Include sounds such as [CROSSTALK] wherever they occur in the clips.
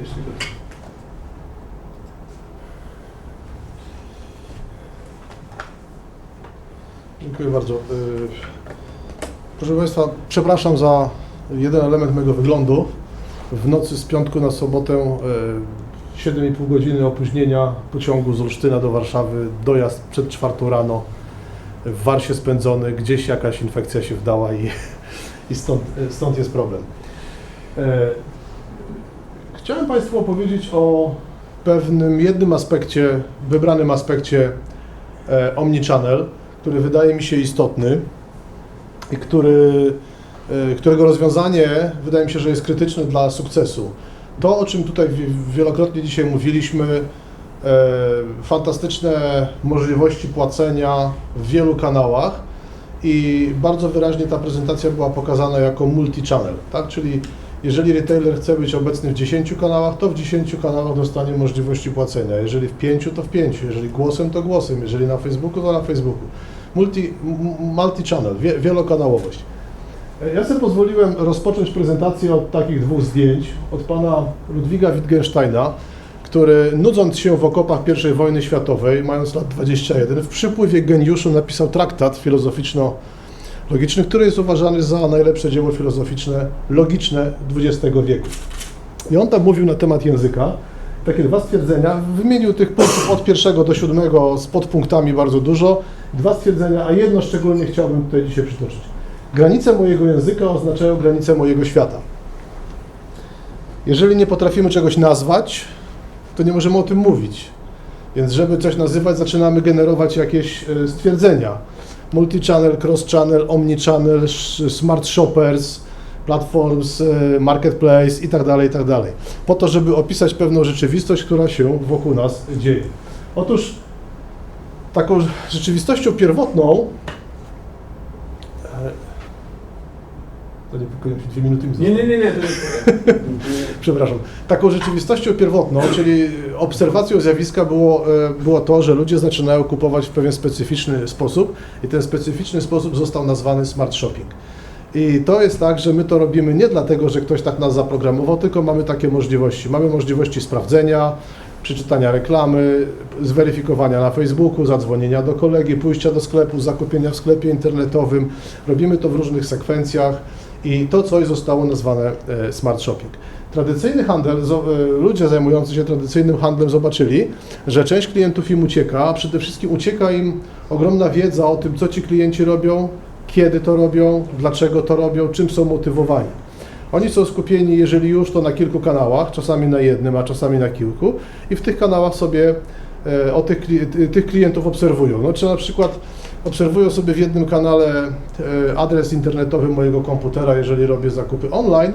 Jeśli. Dziękuję bardzo. Y, Proszę Państwa, przepraszam za jeden element mojego wyglądu. W nocy z piątku na sobotę y, 7,5 godziny opóźnienia pociągu z Olsztyna do Warszawy, dojazd przed czwartą rano, w Warsie spędzony, gdzieś jakaś infekcja się wdała i, [LAUGHS] i stąd, stąd jest problem. Chciałem Państwu opowiedzieć o pewnym jednym aspekcie, wybranym aspekcie e, Omnichannel, który wydaje mi się istotny i który, e, którego rozwiązanie wydaje mi się, że jest krytyczne dla sukcesu. To, o czym tutaj wi- wielokrotnie dzisiaj mówiliśmy, e, fantastyczne możliwości płacenia w wielu kanałach i bardzo wyraźnie ta prezentacja była pokazana jako multi-channel, tak? czyli jeżeli retailer chce być obecny w 10 kanałach, to w 10 kanałach dostanie możliwości płacenia. Jeżeli w 5, to w 5. Jeżeli głosem, to głosem. Jeżeli na Facebooku, to na Facebooku. Multi, multi-channel, wie, wielokanałowość. E, Ja sobie pozwoliłem rozpocząć prezentację od takich dwóch zdjęć. Od pana Ludwiga Wittgensteina, który nudząc się w okopach I wojny światowej, mając lat 21, w przypływie geniuszu napisał traktat filozoficzno logiczny, który jest uważany za najlepsze dzieło filozoficzne, logiczne XX wieku. I on tam mówił na temat języka. Takie dwa stwierdzenia. Wymienił tych punktów od pierwszego do siódmego z podpunktami bardzo dużo. Dwa stwierdzenia, a jedno szczególnie chciałbym tutaj dzisiaj przytoczyć. Granice mojego języka oznaczają granice mojego świata. Jeżeli nie potrafimy czegoś nazwać, to nie możemy o tym mówić. Więc żeby coś nazywać, zaczynamy generować jakieś e, stwierdzenia multi-channel, cross-channel, omni-channel, smart shoppers, platforms, e, marketplace i tak dalej, i tak dalej. Po to, żeby opisać pewną rzeczywistość, która się wokół nas dzieje. Otóż taką rzeczywistością pierwotną to nie się dwie minuty mi Nie, nie, nie, nie, to jest... [LAUGHS] Przepraszam. Taką rzeczywistością pierwotną, czyli obserwacją zjawiska było, e, było to, że ludzie zaczynają kupować w pewien specyficzny sposób i ten specyficzny sposób został nazwany smart shopping. I to jest tak, że my to robimy nie dlatego, że ktoś tak nas zaprogramował, tylko mamy takie możliwości. Mamy możliwości sprawdzenia, przeczytania reklamy, zweryfikowania na Facebooku, zadzwonienia do kolegi, pójścia do sklepu, zakupienia w sklepie internetowym. Robimy to w różnych sekwencjach i to coś zostało nazwane e, smart shopping. Tradycyjny handel, e, ludzie zajmujący się tradycyjnym handlem zobaczyli, że część klientów im ucieka, a przede wszystkim ucieka im ogromna wiedza o tym, co ci klienci robią, kiedy to robią, dlaczego to robią, czym są motywowani. Oni są skupieni, jeżeli już, to na kilku kanałach, czasami na jednym, a czasami na kilku i w tych kanałach sobie e, o tych, tych klientów obserwują. No, czy na przykład obserwują sobie w jednym kanale e, adres internetowy mojego komputera, jeżeli robię zakupy online,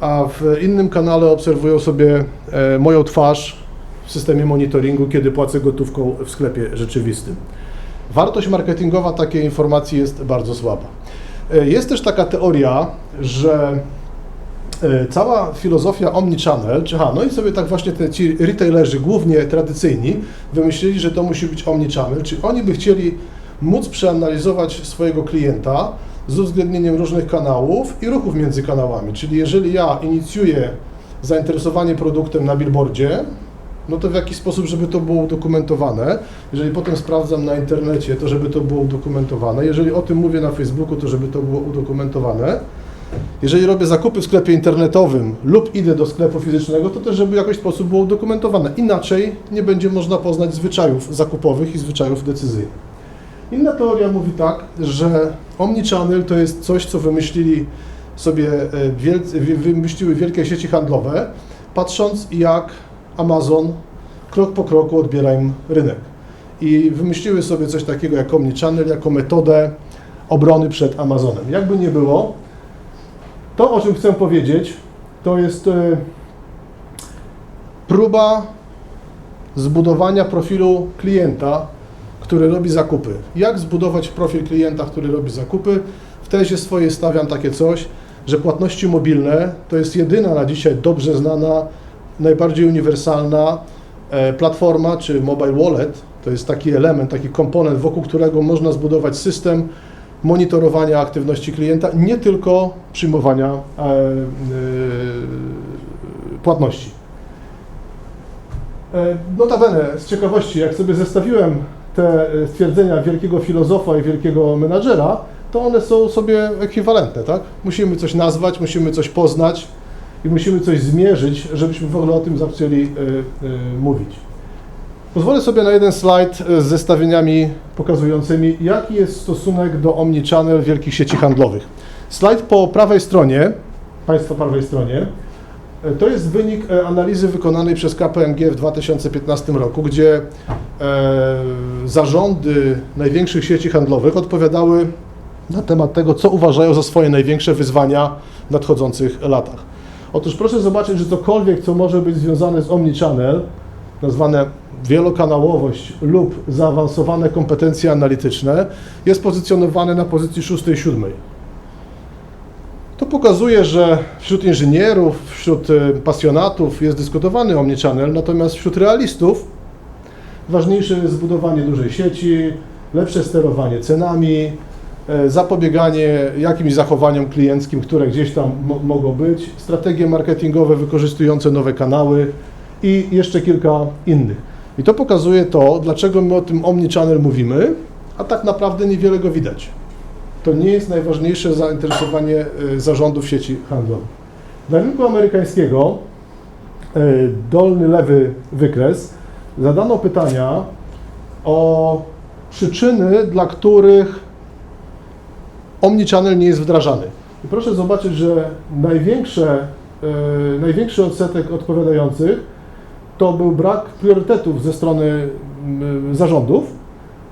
a w innym kanale obserwują sobie e, moją twarz w systemie monitoringu, kiedy płacę gotówką w sklepie rzeczywistym. Wartość marketingowa takiej informacji jest bardzo słaba. E, Jest też taka teoria, że cała filozofia omnichannel, czy aha, no i sobie tak właśnie te, ci retailerzy, głównie tradycyjni, wymyślili, że to musi być omnichannel, czyli oni by chcieli móc przeanalizować swojego klienta z uwzględnieniem różnych kanałów i ruchów między kanałami. Czyli jeżeli ja inicjuję zainteresowanie produktem na billboardzie, no to w jaki sposób, żeby to było udokumentowane. Jeżeli potem sprawdzam na internecie, to żeby to było udokumentowane. Jeżeli o tym mówię na Facebooku, to żeby to było udokumentowane. Jeżeli robię zakupy w sklepie internetowym lub idę do sklepu fizycznego, to też żeby w jakiś sposób było udokumentowane. Inaczej nie będzie można poznać zwyczajów zakupowych i zwyczajów decyzyjnych. Inna teoria mówi tak, że omnichannel to jest coś, co wymyślili sobie e, wymyśliły wielkie sieci handlowe, patrząc jak Amazon krok po kroku odbiera im rynek. I wymyśliły sobie coś takiego jak omnichannel jako metodę obrony przed Amazonem. Jakby nie było, to o czym chcę powiedzieć, to jest e, próba zbudowania profilu klienta, który robi zakupy. Jak zbudować profil klienta, który robi zakupy? W tezie swojej stawiam takie coś, że płatności mobilne to jest jedyna na dzisiaj dobrze znana, najbardziej uniwersalna e, platforma czy mobile wallet. To jest taki element, taki komponent, wokół którego można zbudować system monitorowania aktywności klienta, nie tylko przyjmowania e, e, płatności. Notabene, z ciekawości, jak sobie zestawiłem te e, stwierdzenia wielkiego filozofa i wielkiego menadżera, to one są sobie ekwiwalentne, tak? Musimy coś nazwać, musimy coś poznać i musimy coś zmierzyć, żebyśmy w ogóle o tym zaczęli e, e, mówić. Pozwolę sobie na jeden slajd z zestawieniami pokazującymi, jaki jest stosunek do omnichannel wielkich sieci handlowych. Slajd po prawej stronie, Państwa prawej stronie, to jest wynik analizy wykonanej przez KPMG w 2015 roku, gdzie zarządy największych sieci handlowych odpowiadały na temat tego, co uważają za swoje największe wyzwania w nadchodzących latach. Otóż proszę zobaczyć, że cokolwiek, co może być związane z omnichannel, nazwane wielokanałowość lub zaawansowane kompetencje analityczne, jest pozycjonowane na pozycji 6 i 7. To pokazuje, że wśród inżynierów, wśród y, pasjonatów jest dyskutowany omnichannel, natomiast wśród realistów ważniejsze jest zbudowanie dużej sieci, lepsze sterowanie cenami, e, zapobieganie jakimś zachowaniom klienckim, które gdzieś tam mo- mogą być, strategie marketingowe wykorzystujące nowe kanały i jeszcze kilka innych. I to pokazuje to, dlaczego my o tym omnichannel mówimy, a tak naprawdę niewiele go widać. To nie jest najważniejsze zainteresowanie e, zarządów sieci handlowych. Dla rynku amerykańskiego, e, dolny lewy wykres, zadano pytania o przyczyny, dla których omnichannel nie jest wdrażany. I proszę zobaczyć, że największe, e, największy odsetek odpowiadających to był brak priorytetów ze strony mm, zarządów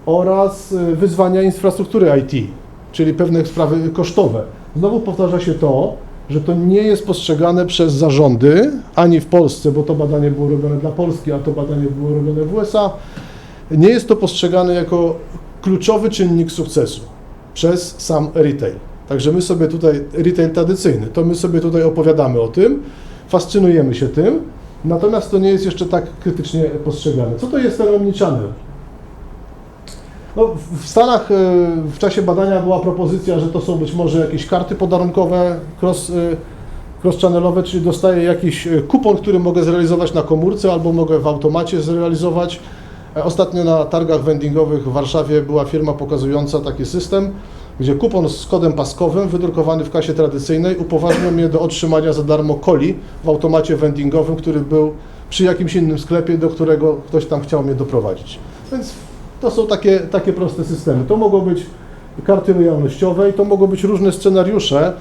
oraz e, wyzwania infrastruktury IT, czyli pewne sprawy kosztowe. Znowu powtarza się to, że to nie jest postrzegane przez zarządy, ani w Polsce, bo to badanie było robione dla Polski, a to badanie było robione w USA, nie jest to postrzegane jako kluczowy czynnik sukcesu przez sam retail. Także my sobie tutaj, retail tradycyjny, to my sobie tutaj opowiadamy o tym, fascynujemy się tym, natomiast to nie jest jeszcze tak krytycznie postrzegane. Co to jest ten omnichannel? No, w- Stanach e, w czasie badania była propozycja, że to są być może jakieś karty podarunkowe cross, e, cross-channelowe, czyli dostaję jakiś e, kupon, który mogę zrealizować na komórce albo mogę w automacie zrealizować. E, Ostatnio na targach vendingowych w Warszawie była firma pokazująca taki system, gdzie kupon z kodem paskowym wydrukowany w kasie tradycyjnej upoważniał mnie do otrzymania za darmo coli w automacie vendingowym, który był przy jakimś innym sklepie, do którego ktoś tam chciał mnie doprowadzić. Więc to są takie, takie proste systemy. To mogą być karty lojalnościowe i to mogą być różne scenariusze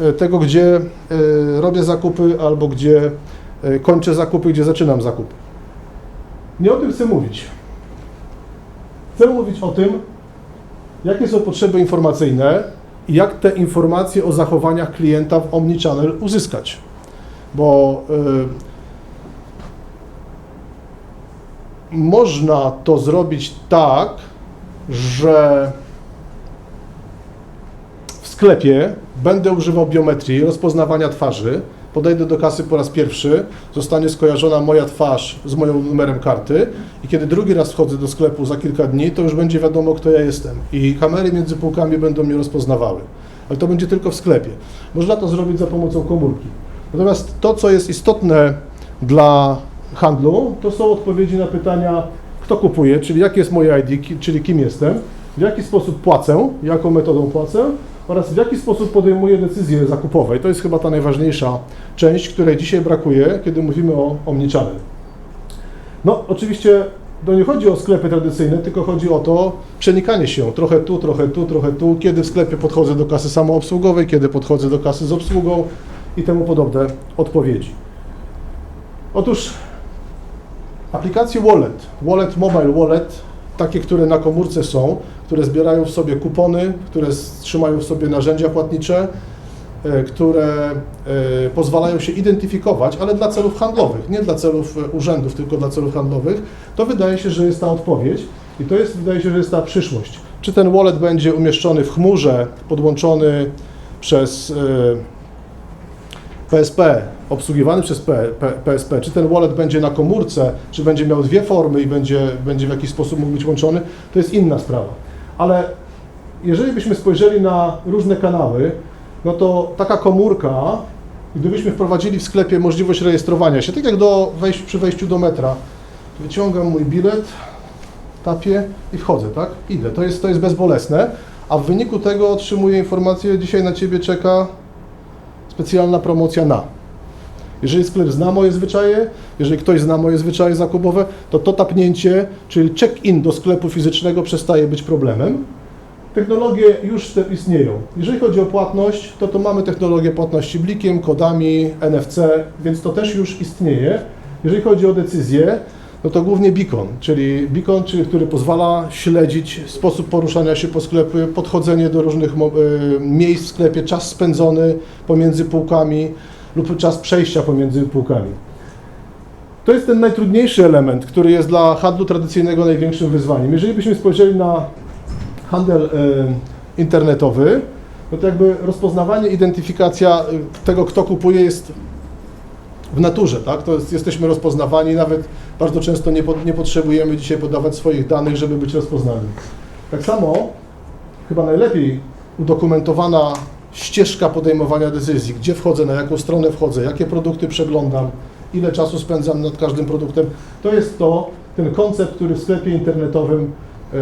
e, tego, gdzie e, robię zakupy albo gdzie e, kończę zakupy, gdzie zaczynam zakupy. Nie o tym chcę mówić. Chcę mówić o tym, jakie są potrzeby informacyjne i jak te informacje o zachowaniach klienta w Omnichannel uzyskać. Bo y, można to zrobić tak, że w sklepie będę używał biometrii, rozpoznawania twarzy, podejdę do kasy po raz pierwszy, zostanie skojarzona moja twarz z moim numerem karty i kiedy drugi raz wchodzę do sklepu za kilka dni, to już będzie wiadomo, kto ja jestem i kamery między półkami będą mnie rozpoznawały. Ale to będzie tylko w sklepie. Można to zrobić za pomocą komórki. Natomiast to, co jest istotne dla handlu, to są odpowiedzi na pytania, kto kupuje, czyli jakie jest moje ID, czyli kim jestem, w jaki sposób płacę, jaką metodą płacę oraz w jaki sposób podejmuję decyzje zakupowe. I to jest chyba ta najważniejsza część, której dzisiaj brakuje, kiedy mówimy o omnichannel. No, oczywiście to nie chodzi o sklepy tradycyjne, tylko chodzi o to przenikanie się trochę tu, trochę tu, trochę tu, kiedy w sklepie podchodzę do kasy samoobsługowej, kiedy podchodzę do kasy z obsługą i temu podobne odpowiedzi. Otóż aplikacje Wallet, Wallet Mobile Wallet, takie, które na komórce są, które zbierają w sobie kupony, które trzymają w sobie narzędzia płatnicze, e, które e, pozwalają się identyfikować, ale dla celów handlowych, nie dla celów e, urzędów, tylko dla celów handlowych, to wydaje się, że jest ta odpowiedź i to jest, wydaje się, że jest ta przyszłość. Czy ten wallet będzie umieszczony w chmurze, podłączony przez PSP, obsługiwany przez PSP, czy ten wallet będzie na komórce, czy będzie miał dwie formy i będzie, będzie w jakiś sposób mógł być łączony, to jest inna sprawa. Ale jeżeli byśmy spojrzeli na różne kanały, no to taka komórka, gdybyśmy wprowadzili w sklepie możliwość rejestrowania się, tak jak do wejść, przy wejściu do metra, wyciągam mój bilet, tapię i wchodzę, tak? Idę. To jest, to jest bezbolesne, a w wyniku tego otrzymuję informację, dzisiaj na Ciebie czeka specjalna promocja na. Jeżeli sklep zna moje zwyczaje, jeżeli ktoś zna moje zwyczaje zakupowe, to to tapnięcie, czyli check-in do sklepu fizycznego przestaje być problemem. Technologie już te istnieją. Jeżeli chodzi o płatność, to to mamy technologię płatności blikiem, kodami, NFC, więc to też już istnieje. Jeżeli chodzi o decyzję, no to głównie beacon, czyli beacon, czyli który pozwala śledzić sposób poruszania się po sklepie, podchodzenie do różnych y, miejsc w sklepie, czas spędzony pomiędzy półkami lub czas przejścia pomiędzy półkami. To jest ten najtrudniejszy element, który jest dla handlu tradycyjnego największym wyzwaniem. Jeżeli byśmy spojrzeli na handel e, internetowy, no to jakby rozpoznawanie, identyfikacja e, tego, kto kupuje jest w naturze, tak? To jest, jesteśmy rozpoznawani, nawet bardzo często nie, po, nie potrzebujemy dzisiaj podawać swoich danych, żeby być rozpoznani. Tak samo chyba najlepiej udokumentowana ścieżka podejmowania decyzji, gdzie wchodzę, na jaką stronę wchodzę, jakie produkty przeglądam, ile czasu spędzam nad każdym produktem, to jest to, ten koncept, który w sklepie internetowym yy,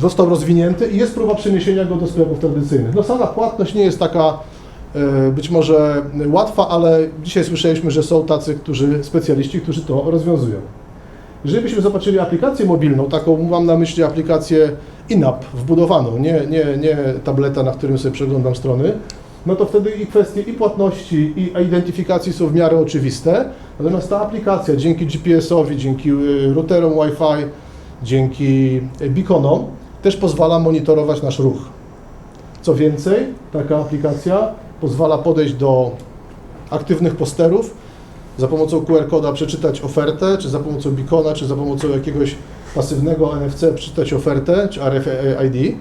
został rozwinięty i jest próba przeniesienia go do sklepów tradycyjnych. No sama płatność nie jest taka yy, być może łatwa, ale dzisiaj słyszeliśmy, że są tacy, którzy, specjaliści, którzy to rozwiązują. Jeżeli byśmy zobaczyli aplikację mobilną, taką mam na myśli aplikację in-app wbudowaną, nie, nie, nie tableta, na którym sobie przeglądam strony, no to wtedy i kwestie i płatności, i identyfikacji są w miarę oczywiste. Natomiast ta aplikacja dzięki GPS-owi, dzięki y, routerom Wi-Fi, dzięki y, beaconom też pozwala monitorować nasz ruch. Co więcej, taka aplikacja pozwala podejść do aktywnych posterów, za pomocą QR-koda przeczytać ofertę, czy za pomocą beacona, czy za pomocą jakiegoś pasywnego NFC przeczytać ofertę, czy RFID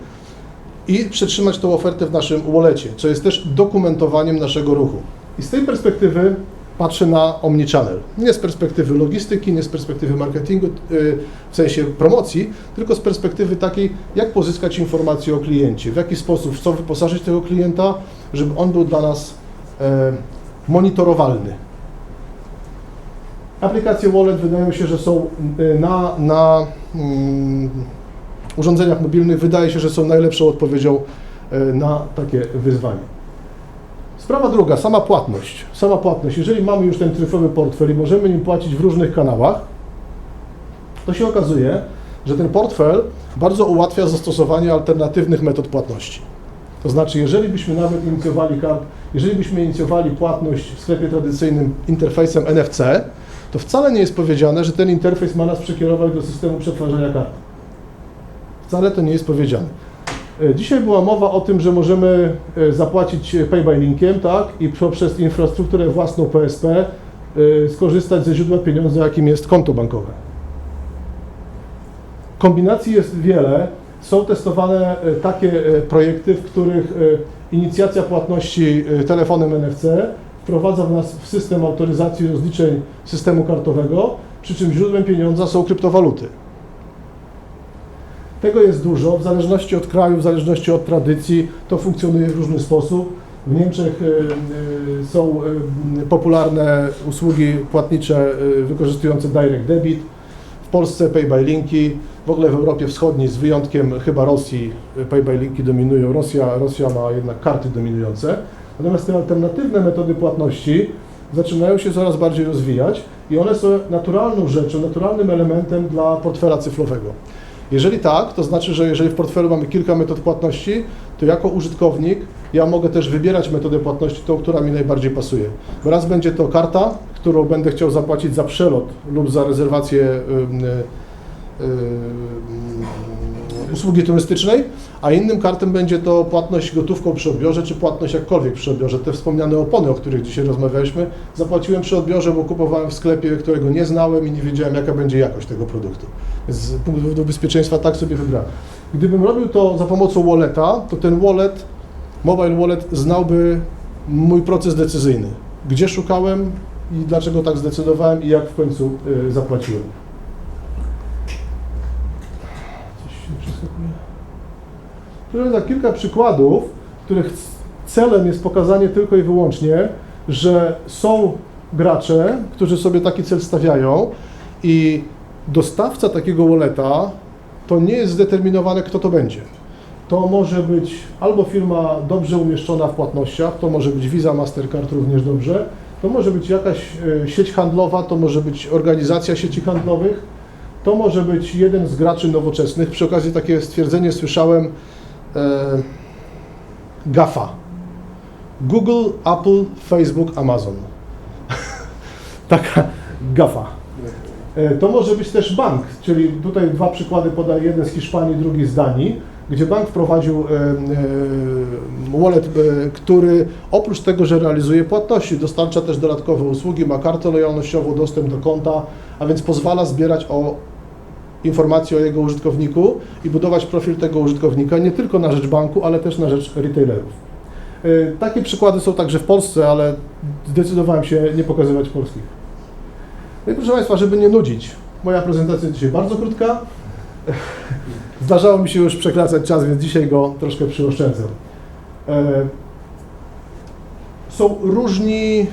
i przetrzymać tą ofertę w naszym wallecie, co jest też dokumentowaniem naszego ruchu. I z tej perspektywy patrzę na omnichannel. Nie z perspektywy logistyki, nie z perspektywy marketingu, yy, w sensie promocji, tylko z perspektywy takiej, jak pozyskać informacje o kliencie, w jaki sposób, w co wyposażyć tego klienta, żeby on był dla nas e, monitorowalny. Aplikacje Wallet wydają się, że są y, na, na mm, urządzeniach mobilnych, wydaje się, że są najlepszą odpowiedzią y, na takie wyzwanie. Sprawa druga, sama płatność. Sama płatność. Jeżeli mamy już ten tryfowy portfel i możemy nim płacić w różnych kanałach, to się okazuje, że ten portfel bardzo ułatwia zastosowanie alternatywnych metod płatności. To znaczy, jeżeli byśmy nawet inicjowali kart, jeżeli byśmy inicjowali płatność w sklepie tradycyjnym interfejsem NFC, to wcale nie jest powiedziane, że ten interfejs ma nas przekierować do systemu przetwarzania kart. Wcale to nie jest powiedziane. E, Dzisiaj była mowa o tym, że możemy e, zapłacić pay by linkiem, tak, i poprzez infrastrukturę własną PSP e, skorzystać ze źródła pieniądza, jakim jest konto bankowe. Kombinacji jest wiele. Są testowane e, takie e, projekty, w których e, inicjacja płatności e, telefonem NFC wprowadza w nas w system autoryzacji rozliczeń systemu kartowego, przy czym źródłem pieniądza są kryptowaluty. Tego jest dużo, w zależności od kraju, w zależności od tradycji, to funkcjonuje w różny sposób. W Niemczech y, y, są y, popularne usługi płatnicze wykorzystujące direct debit, w Polsce pay by linki, w ogóle w Europie Wschodniej z wyjątkiem chyba Rosji pay by linki dominują. Rosja, Rosja ma jednak karty dominujące. Natomiast te alternatywne metody płatności zaczynają się coraz bardziej rozwijać i one są naturalną rzeczą, naturalnym elementem dla portfela cyfrowego. Jeżeli tak, to znaczy, że jeżeli w portfelu mamy kilka metod płatności, to jako użytkownik ja mogę też wybierać metodę płatności, tą, która mi najbardziej pasuje. Raz będzie to karta, którą będę chciał zapłacić za przelot lub za rezerwację ym, ym, usługi turystycznej, a innym kartem będzie to płatność gotówką przy odbiorze, czy płatność jakkolwiek przy odbiorze. Te wspomniane opony, o których dzisiaj rozmawialiśmy, zapłaciłem przy odbiorze, bo kupowałem w sklepie, którego nie znałem i nie wiedziałem, jaka będzie jakość tego produktu. Z punktu bezpieczeństwa tak sobie wybrałem. Gdybym robił to za pomocą walleta, to ten wallet, mobile wallet znałby mój proces decyzyjny. Gdzie szukałem i dlaczego tak zdecydowałem i jak w końcu y, zapłaciłem. Coś się przeskakuje. Proszę za kilka przykładów, których celem jest pokazanie tylko i wyłącznie, że są gracze, którzy sobie taki cel stawiają I dostawca takiego walleta to nie jest zdeterminowane, kto to będzie. To może być albo firma dobrze umieszczona w płatnościach, to może być Visa, Mastercard również dobrze, to może być jakaś e, sieć handlowa, to może być organizacja sieci handlowych, to może być jeden z graczy nowoczesnych. Przy okazji takie stwierdzenie słyszałem GAFA. Google, Apple, Facebook, Amazon. [LAUGHS] Taka GAFA. E, To może być też bank, czyli tutaj dwa przykłady podaję, jeden z Hiszpanii, drugi z Danii, gdzie bank wprowadził e, e, wallet, e, który oprócz tego, że realizuje płatności, dostarcza też dodatkowe usługi, ma kartę lojalnościową, dostęp do konta, a więc pozwala zbierać o informacje o jego użytkowniku i budować profil tego użytkownika nie tylko na rzecz banku, ale też na rzecz retailerów. E, Takie przykłady są także w Polsce, ale zdecydowałem się nie pokazywać polskich. No i proszę Państwa, żeby nie nudzić, moja prezentacja dzisiaj bardzo krótka. [LAUGHS] Zdarzało mi się już przekraczać czas, więc dzisiaj go troszkę przyoszczędzę. E, Są różni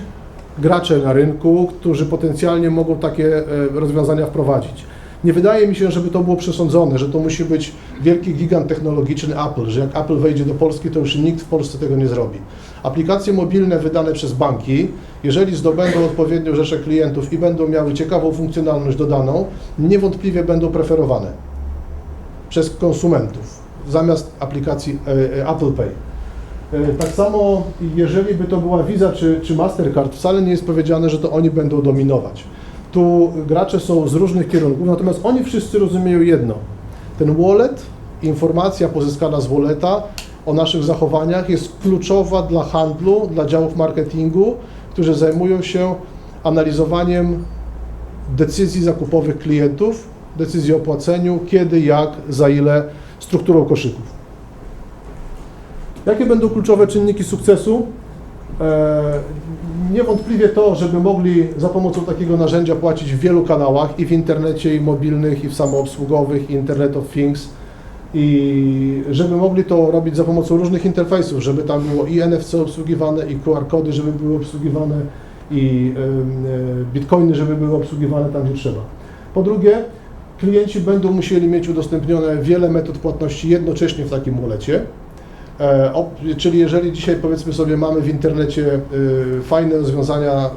gracze na rynku, którzy potencjalnie mogą takie e, rozwiązania wprowadzić. Nie wydaje mi się, żeby to było przesądzone, że to musi być wielki gigant technologiczny Apple, że jak Apple wejdzie do Polski, to już nikt w Polsce tego nie zrobi. Aplikacje mobilne wydane przez banki, jeżeli zdobędą odpowiednią rzeszę klientów i będą miały ciekawą funkcjonalność dodaną, niewątpliwie będą preferowane przez konsumentów zamiast aplikacji e, e, Apple Pay. E, Tak samo, jeżeli by to była Visa czy, czy Mastercard, wcale nie jest powiedziane, że to oni będą dominować. Tu gracze są z różnych kierunków, natomiast oni wszyscy rozumieją jedno. Ten wallet, informacja pozyskana z walleta o naszych zachowaniach jest kluczowa dla handlu, dla działów marketingu, którzy zajmują się analizowaniem decyzji zakupowych klientów, decyzji o płaceniu, kiedy, jak, za ile, strukturą koszyków. Jakie będą kluczowe czynniki sukcesu? E, Niewątpliwie to, żeby mogli za pomocą takiego narzędzia płacić w wielu kanałach i w internecie, i mobilnych, i w samoobsługowych, i Internet of Things, i żeby mogli to robić za pomocą różnych interfejsów, żeby tam było i NFC obsługiwane, i QR-kody, żeby były obsługiwane, i e, bitcoiny, żeby były obsługiwane tam, gdzie trzeba. Po drugie, klienci będą musieli mieć udostępnione wiele metod płatności jednocześnie w takim walletie. E, Czyli jeżeli dzisiaj powiedzmy sobie mamy w internecie y, fajne rozwiązania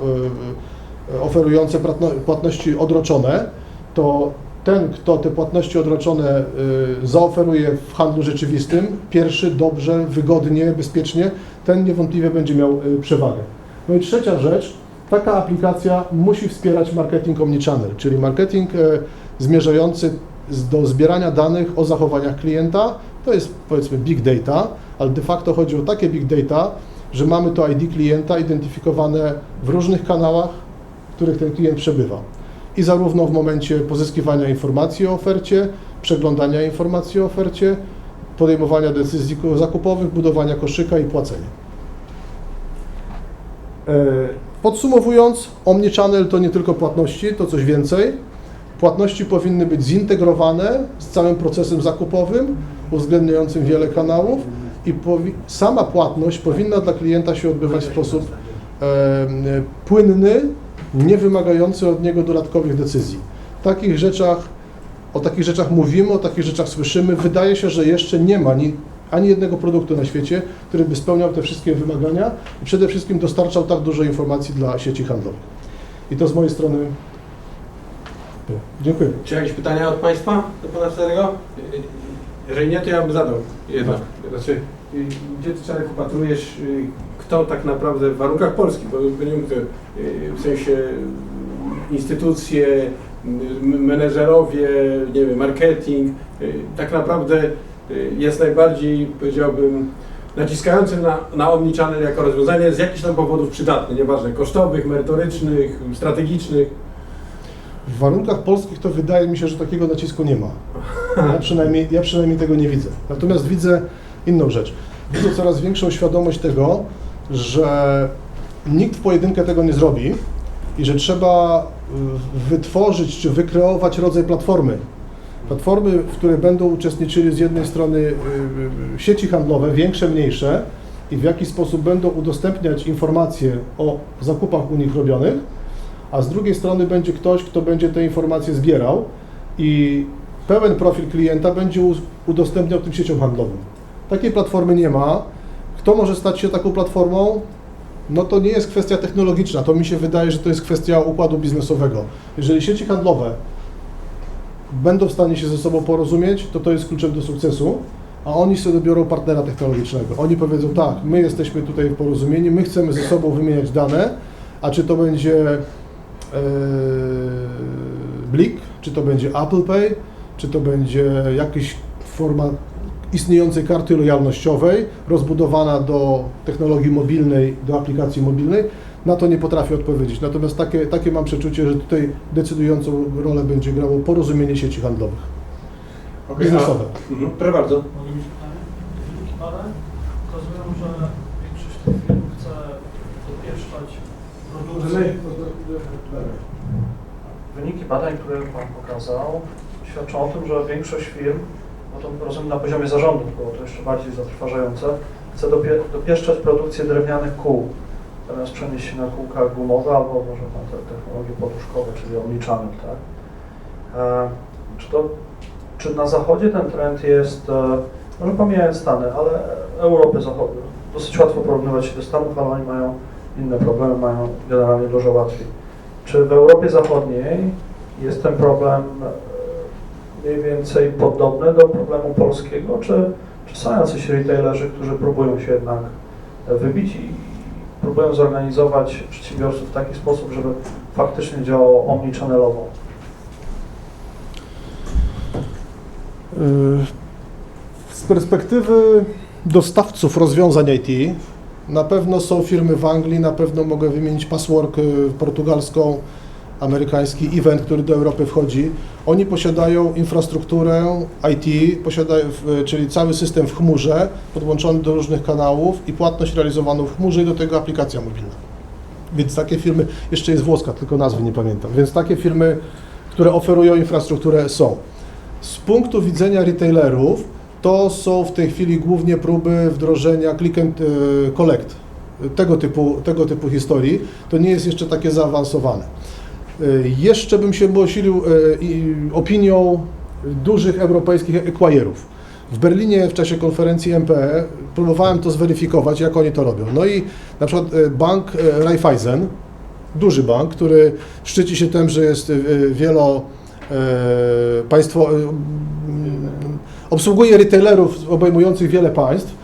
y, oferujące płatno- płatności odroczone, to ten, kto te płatności odroczone zaoferuje w handlu rzeczywistym, pierwszy, dobrze, wygodnie, bezpiecznie, ten niewątpliwie będzie miał przewagę. No i trzecia rzecz, taka aplikacja musi wspierać marketing omnichannel, czyli marketing e, zmierzający do zbierania danych o zachowaniach klienta. To jest powiedzmy big data, ale de facto chodzi o takie big data, że mamy to ID klienta identyfikowane w różnych kanałach, w których ten klient przebywa. I zarówno w momencie pozyskiwania informacji o ofercie, przeglądania informacji o ofercie, podejmowania decyzji zakupowych, budowania koszyka i płacenia. E, Podsumowując, Omnichannel to nie tylko płatności, to coś więcej. Płatności powinny być zintegrowane z całym procesem zakupowym, uwzględniającym wiele kanałów i sama płatność powinna dla klienta się odbywać w sposób e, płynny, nie wymagający od niego dodatkowych decyzji. Takich rzeczach, o takich rzeczach mówimy, o takich rzeczach słyszymy. Wydaje się, że jeszcze nie ma ni, ani jednego produktu na świecie, który by spełniał te wszystkie wymagania i przede wszystkim dostarczał tak dużo informacji dla sieci handlowych. I to z mojej strony. Dziękuję. Czy jakieś pytania od Państwa do Pana Starego? Jeżeli nie, to ja bym zadał jedno. Znaczy, gdzie Ty Czarek upatrujesz, y, kto tak naprawdę w warunkach polskich, bo nie y, w sensie instytucje, menedżerowie, nie wiem, marketing, y, tak naprawdę jest najbardziej, powiedziałbym, naciskający na, na omnichannel jako rozwiązanie z jakichś tam powodów przydatne, nieważne, kosztowych, merytorycznych, strategicznych. W warunkach polskich to wydaje mi się, że takiego nacisku nie ma. Ja przynajmniej, ja przynajmniej tego nie widzę. Natomiast widzę inną rzecz. Widzę coraz większą świadomość tego, że nikt w pojedynkę tego nie zrobi i że trzeba y, wytworzyć czy wykreować rodzaj platformy. Platformy, w której będą uczestniczyli z jednej strony y, y, sieci handlowe, większe, mniejsze, i w jaki sposób będą udostępniać informacje o zakupach u nich robionych, a z drugiej strony będzie ktoś, kto będzie te informacje zbierał i pełen profil klienta będzie udostępniał tym sieciom handlowym. Takiej platformy nie ma. Kto może stać się taką platformą? No to nie jest kwestia technologiczna, to mi się wydaje, że to jest kwestia układu biznesowego. Jeżeli sieci handlowe będą w stanie się ze sobą porozumieć, to to jest kluczem do sukcesu, a oni sobie dobiorą partnera technologicznego. Oni powiedzą tak, my jesteśmy tutaj w porozumieniu, my chcemy ze sobą wymieniać dane, a czy to będzie Blik, czy to będzie Apple Pay, czy to będzie jakaś forma istniejącej karty lojalnościowej, rozbudowana do technologii mobilnej, do aplikacji mobilnej, na to nie potrafię odpowiedzieć. Natomiast takie, takie mam przeczucie, że tutaj decydującą rolę będzie grało porozumienie sieci handlowych. Okej, Biznesowe. a- Mhm, proszę bardzo. Mogę mieć pytanie? Pokazują, że większość tych firm chce dopieszczać produkcję. Wyniki badań, które Pan pokazał, świadczą o tym, że większość firm, bo to rozumiem na poziomie zarządów było to jeszcze bardziej zatrważające, chce dopie, dopieszczać produkcję drewnianych kół, zamiast przenieść się na kółka gumowe albo może na te technologie poduszkowe, czyli omnichannel, tak? E, czy, to, czy na zachodzie ten trend jest, e, może pomijając Stany, ale Europy Zachodniej, dosyć łatwo porównywać się do Stanów, ale oni mają inne problemy, mają generalnie dużo łatwiej. Czy w Europie Zachodniej jest ten problem e, mniej więcej podobny do problemu polskiego, czy, czy są jacyś retailerzy, którzy próbują się jednak e, wybić i próbują zorganizować przedsiębiorców w taki sposób, żeby faktycznie działało omnichannelowo? Z perspektywy dostawców rozwiązań IT, na pewno są firmy w Anglii, na pewno mogę wymienić Passwork y, portugalską, amerykański event, który do Europy wchodzi. Oni posiadają infrastrukturę IT, posiadają, w- czyli cały system w chmurze, podłączony do różnych kanałów i płatność realizowaną w chmurze i do tego aplikacja mobilna. Więc takie firmy, jeszcze jest włoska, tylko nazwy nie pamiętam, więc takie firmy, które oferują infrastrukturę są. Z punktu widzenia retailerów, to są w tej chwili głównie próby wdrożenia click and e, collect, tego typu, tego typu historii. To nie jest jeszcze takie zaawansowane. E, Jeszcze bym się posilił e, opinią dużych europejskich acquirerów. W Berlinie w czasie konferencji MPE próbowałem to zweryfikować, jak oni to robią. No i na przykład e, bank e, Raiffeisen, duży bank, który szczyci się tym, że jest e, wielo e, państwo, e, obsługuje retailerów obejmujących wiele państw.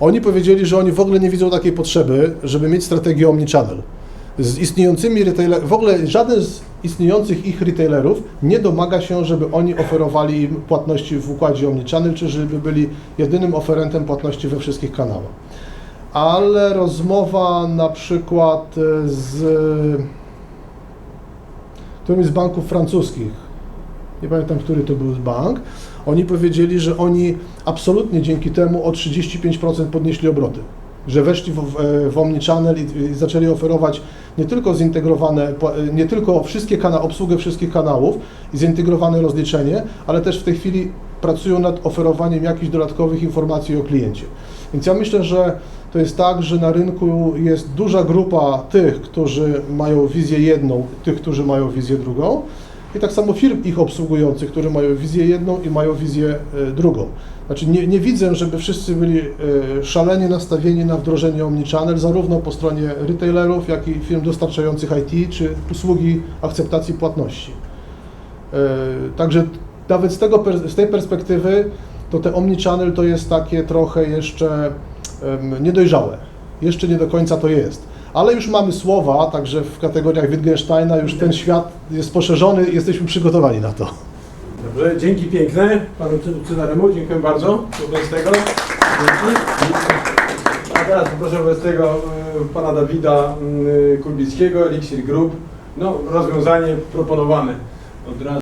Oni powiedzieli, że oni w ogóle nie widzą takiej potrzeby, żeby mieć strategię omnichannel. Z istniejącymi retailerami, w ogóle żaden z istniejących ich retailerów nie domaga się, żeby oni oferowali im płatności w układzie omnichannel, czy żeby byli jedynym oferentem płatności we wszystkich kanałach. Ale rozmowa na przykład e, z którymś z banków francuskich, nie pamiętam, który to był bank, oni powiedzieli, że oni absolutnie dzięki temu o 35% podnieśli obroty. Że weszli w, w, Omnichannel i, i zaczęli oferować nie tylko zintegrowane, nie tylko wszystkie kana, obsługę wszystkich kanałów i zintegrowane rozliczenie, ale też w tej chwili pracują nad oferowaniem jakichś dodatkowych informacji o kliencie. Więc ja myślę, że to jest tak, że na rynku jest duża grupa tych, którzy mają wizję jedną, tych, którzy mają wizję drugą. I tak samo firm ich obsługujących, którzy mają wizję jedną i mają wizję e, drugą. Znaczy nie, nie widzę, żeby wszyscy byli e, szalenie nastawieni na wdrożenie Omnichannel, zarówno po stronie retailerów, jak i firm dostarczających IT, czy usługi akceptacji płatności. E, Także nawet z, tego, z tej perspektywy to te Omnichannel to jest takie trochę jeszcze niedojrzałe. Jeszcze nie do końca to jest. Ale już mamy słowa, także w kategoriach Wittgensteina już ten świat jest poszerzony jesteśmy przygotowani na to. Dobrze, dzięki piękne panu Cezaremu, dziękuję bardzo wobec tego. A teraz poproszę wobec tego e, pana Dawida mm, Kulbickiego, Elixir Group. No, rozwiązanie proponowane od razu.